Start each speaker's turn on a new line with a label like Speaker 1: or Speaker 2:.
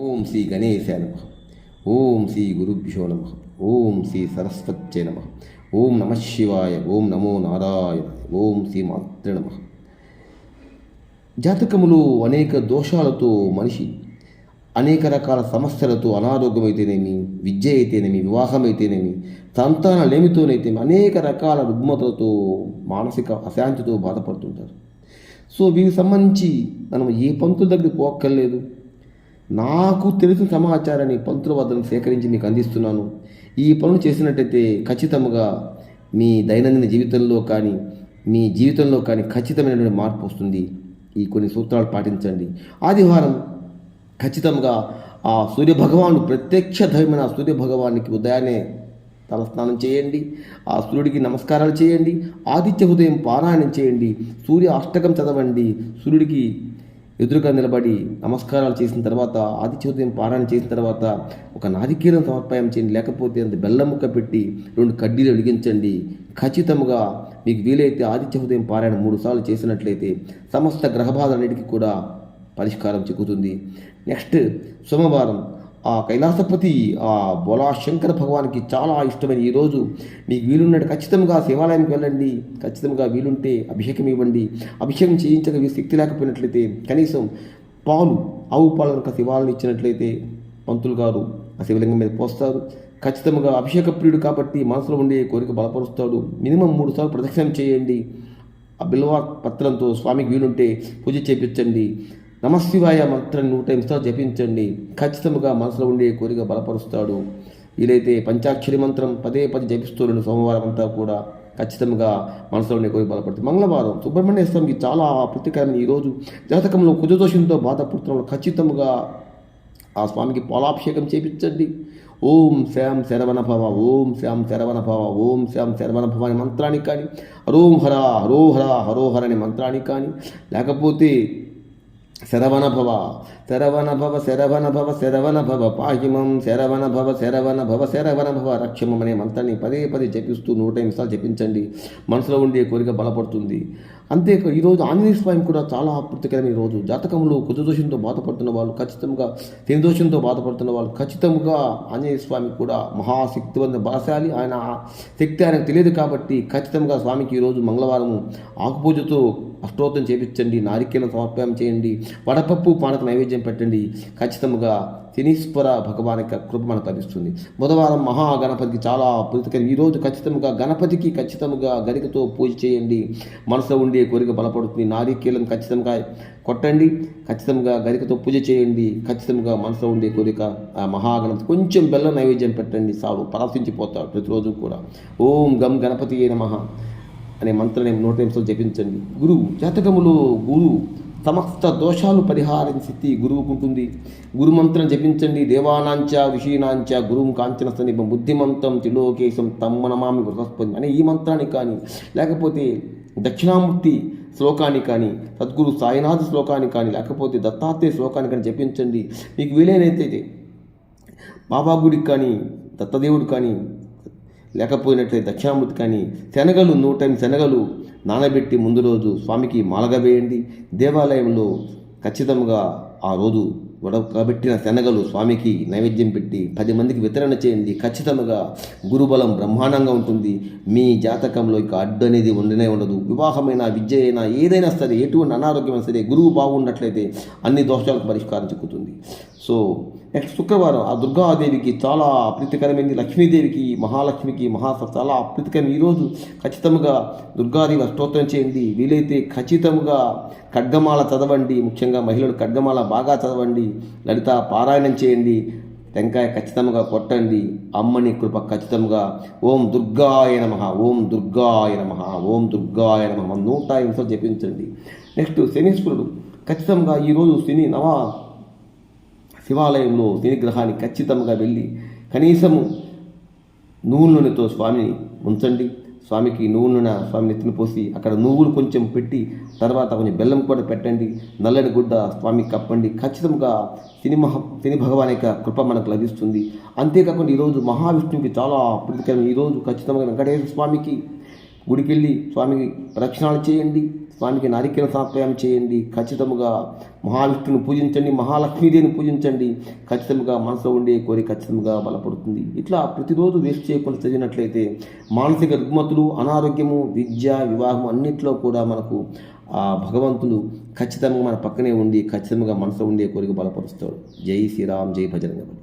Speaker 1: ఓం శ్రీ గణేశాయ నమ. ఓం శ్రీ గురుభ్యో నమ. ఓం శ్రీ సరస్వత్యే నమ. ఓం నమ శివాయ. ఓం నమో నారాయణ ఓం శ్రీ మాతృ నమ. జాతకములు అనేక దోషాలతో మనిషి అనేక రకాల సమస్యలతో అనారోగ్యం అయితేనేమి విద్య అయితేనేమి వివాహం అయితేనేమి సంతాన అనేక రకాల రుగ్మతలతో మానసిక అశాంతితో బాధపడుతుంటారు. సో వీరికి సంబంధించి మనం ఏ పంతుల దగ్గరికి పోక్కర్లేదు. నాకు తెలిసిన సమాచారాన్ని పంతుల వద్దను సేకరించి మీకు అందిస్తున్నాను. ఈ పనులు చేసినట్టయితే ఖచ్చితంగా మీ దైనందిన జీవితంలో కానీ మీ జీవితంలో కానీ ఖచ్చితమైనటువంటి మార్పు వస్తుంది. ఈ కొన్ని సూత్రాలు పాటించండి. ఆదివారం ఖచ్చితంగా ఆ సూర్య భగవాను ప్రత్యక్ష దైవమైన ఆ సూర్య భగవానికి ఉదయాన్నే తలస్నానం చేయండి. ఆ సూర్యుడికి నమస్కారాలు చేయండి. ఆదిత్య ఉదయం పారాయణం చేయండి. సూర్య అష్టకం చదవండి. సూర్యుడికి ఎదురుగా నిలబడి నమస్కారాలు చేసిన తర్వాత ఆదిత్య పారాయణ చేసిన తర్వాత ఒక నారికేలం సమర్పయం చేయండి. లేకపోతే అంత బెల్లం ముక్క పెట్టి రెండు కడ్డీలు వెలిగించండి. ఖచ్చితంగా మీకు వీలైతే ఆదిత్య పారాయణ మూడు సార్లు చేసినట్లయితే సమస్త గ్రహబాధలన్నిటికీ కూడా పరిష్కారం చిక్కుతుంది నెక్స్ట్ సోమవారం ఆ కైలాసపతి ఆ బోలా శంకర భగవానికి చాలా ఇష్టమైన ఈరోజు మీకు వీలున్నట్టు ఖచ్చితంగా శివాలయానికి వెళ్ళండి. ఖచ్చితంగా వీలుంటే అభిషేకం ఇవ్వండి. అభిషేకం చేయించక శక్తి లేకపోయినట్లయితే కనీసం పాలు ఆవు పాలు కనుక శివాలను ఇచ్చినట్లయితే పంతులు గారు ఆ శివలింగం మీద పోస్తారు. ఖచ్చితంగా అభిషేక ప్రియుడు కాబట్టి మనసులో ఉండే కోరిక బలపరుస్తాడు. మినిమం మూడు సార్లు ప్రదక్షిణం చేయండి. ఆ బిల్వ పత్రంతో స్వామికి వీలుంటే పూజ చేపించండి. నమశివాయ మంత్రం నూట ఎనిమిది జపించండి. ఖచ్చితంగా మనసులో ఉండే కోరిక బలపరుస్తాడు. వీలైతే పంచాక్షరి మంత్రం పదే పదే జపిస్తూ సోమవారం అంతా కూడా. ఖచ్చితంగా మనసులో ఉండే కోరిక బలపడుతుంది. మంగళవారం సుబ్రహ్మణ్య స్వామికి చాలా ప్రతికరణ ఈరోజు జాతకంలో కుజదోషంతో బాధపడుతున్న ఖచ్చితంగా ఆ స్వామికి పాలాభిషేకం చేపించండి. ఓం శ్యాం శరవణ భవ ఓం శ్యాం శరవణ భవ ఓం శ్యాం శరవణ భవ అనే మంత్రానికి కానీ హరోం హర హరోహర హరోహర అనే మంత్రానికి కానీ లేకపోతే శరవణ భవ శరవణ భవ శరవణ భవ శరవణ భవ పాహిమం శరవణ భవ శరవణ భవ శరవణ భవ రక్షమం అనే మంత్రాన్ని పదే పదే జపిస్తూ నూట ఎనిమిది సార్లు జపించండి. మనసులో ఉండే కోరిక బలపడుతుంది. అంతే ఈరోజు ఆంజనేయ స్వామి కూడా చాలా ఆప్రతికరమైన రోజు. జాతకంలో కుజదోషంతో బాధపడుతున్న వాళ్ళు ఖచ్చితంగా తినదోషంతో దోషంతో బాధపడుతున్న వాళ్ళు ఖచ్చితంగా ఆంజనేయ స్వామి కూడా మహాశక్తివంత బలశాలి. ఆయన శక్తి ఆయనకు తెలియదు కాబట్టి ఖచ్చితంగా స్వామికి ఈరోజు మంగళవారం ఆకుపూజతో అష్టోత్తం చేపించండి నారికేలం సమర్పణం చేయండి వడపప్పు పానక నైవేద్యం పెట్టండి. ఖచ్చితంగా శనీశ్వర భగవాన్ యొక్క కృప మనకు లభిస్తుంది. బుధవారం మహాగణపతికి చాలా ప్రీతికరం. ఈరోజు ఖచ్చితంగా గణపతికి ఖచ్చితంగా గరికతో పూజ చేయండి. మనసులో ఉండే కోరిక బలపడుతుంది. నారికేలం ఖచ్చితంగా కొట్టండి. ఖచ్చితంగా గరికతో పూజ చేయండి. ఖచ్చితంగా మనసులో ఉండే కోరిక ఆ మహాగణపతి కొంచెం బెల్లం నైవేద్యం పెట్టండి. చాలు పరాశించిపోతాడు ప్రతిరోజు కూడా. ఓం గం గణపతి నమః. అనే మంత్రాన్ని నూట నిమిషాలు జపించండి. గురువు జాతకములో గురువు సమస్త దోషాలు పరిహారం స్థితి గురువుకు ఉంటుంది. గురు మంత్రం జపించండి. దేవానాంచ విషయనాంచ గురువు కాంచన సమీపం బుద్ధిమంతం త్రిలోకేశం తమ్మనమామి వృహస్పతి అనే ఈ మంత్రాన్ని కానీ లేకపోతే దక్షిణామూర్తి శ్లోకాన్ని కానీ సద్గురు సాయినాథ శ్లోకాన్ని కానీ లేకపోతే దత్తాత్రేయ శ్లోకాన్ని కానీ జపించండి. మీకు వీలైనైతే బాబా గుడికి కానీ దత్తదేవుడు కానీ లేకపోయినట్లయితే దక్షిణామూర్తి కానీ శనగలు నూట శనగలు నానబెట్టి ముందు రోజు స్వామికి మాలగా వేయండి. దేవాలయంలో ఖచ్చితంగా ఆ రోజు ఉడకబెట్టిన శనగలు స్వామికి నైవేద్యం పెట్టి పది మందికి వితరణ చేయండి. ఖచ్చితంగా గురుబలం బ్రహ్మాండంగా ఉంటుంది. మీ జాతకంలో ఇక అడ్డు అనేది ఉండనే ఉండదు. వివాహమైన విద్య అయినా ఏదైనా సరే ఎటువంటి అనారోగ్యమైనా సరే గురువు బాగున్నట్లయితే అన్ని దోషాలకు పరిష్కారం చిక్కుతుంది. సో నెక్స్ట్ శుక్రవారం ఆ దుర్గాదేవికి చాలా అప్రీతికరమైంది లక్ష్మీదేవికి మహాలక్ష్మికి మహా చాలా అప్రీతికరం ఈరోజు ఖచ్చితంగా దుర్గాదేవి అష్టోత్తరం చేయండి. వీలైతే ఖచ్చితంగా ఖడ్గమాల చదవండి ముఖ్యంగా మహిళలు ఖడ్గమాల బాగా చదవండి లలిత పారాయణం చేయండి టెంకాయ ఖచ్చితంగా కొట్టండి అమ్మని కృప ఖచ్చితంగా. ఓం దుర్గాయ నమ ఓం దుర్గాయ నమ ఓం దుర్గాయ నమ నూట ఎనిమిది జపించండి. నెక్స్ట్ శనీశ్వరుడు ఖచ్చితంగా ఈరోజు శని నవ శివాలయంలో శనిగ్రహాన్ని ఖచ్చితంగా వెళ్ళి కనీసము నూనెతో స్వామిని ఉంచండి. స్వామికి నువ్వు నూనె స్వామి నెత్తిన పోసి అక్కడ నువ్వులు కొంచెం పెట్టి తర్వాత కొంచెం బెల్లం కూడా పెట్టండి నల్లని గుడ్డ స్వామికి కప్పండి. ఖచ్చితంగా సినిమా శని భగవాన్ యొక్క కృప మనకు లభిస్తుంది. అంతేకాకుండా ఈరోజు మహావిష్ణువుకి చాలా ప్రీతికరం ఈరోజు ఖచ్చితంగా వెంకటేశ్వర స్వామికి గుడికి వెళ్ళి స్వామికి ప్రదక్షిణాలు చేయండి స్వామికి నారికేల సమర్పయం చేయండి ఖచ్చితంగా మహావిష్ణుని పూజించండి మహాలక్ష్మీదేవిని పూజించండి. ఖచ్చితంగా మనసులో ఉండే కోరిక ఖచ్చితంగా బలపడుతుంది. ఇట్లా ప్రతిరోజు వేస్ట్ చేయకుండా చదివినట్లయితే మానసిక రుగ్మతులు అనారోగ్యము విద్య వివాహం అన్నిట్లో కూడా మనకు ఆ భగవంతుడు ఖచ్చితంగా మన పక్కనే ఉండి ఖచ్చితంగా మనసులో ఉండే కోరిక బలపరుస్తాడు జై శ్రీరామ్ జై భజరంగ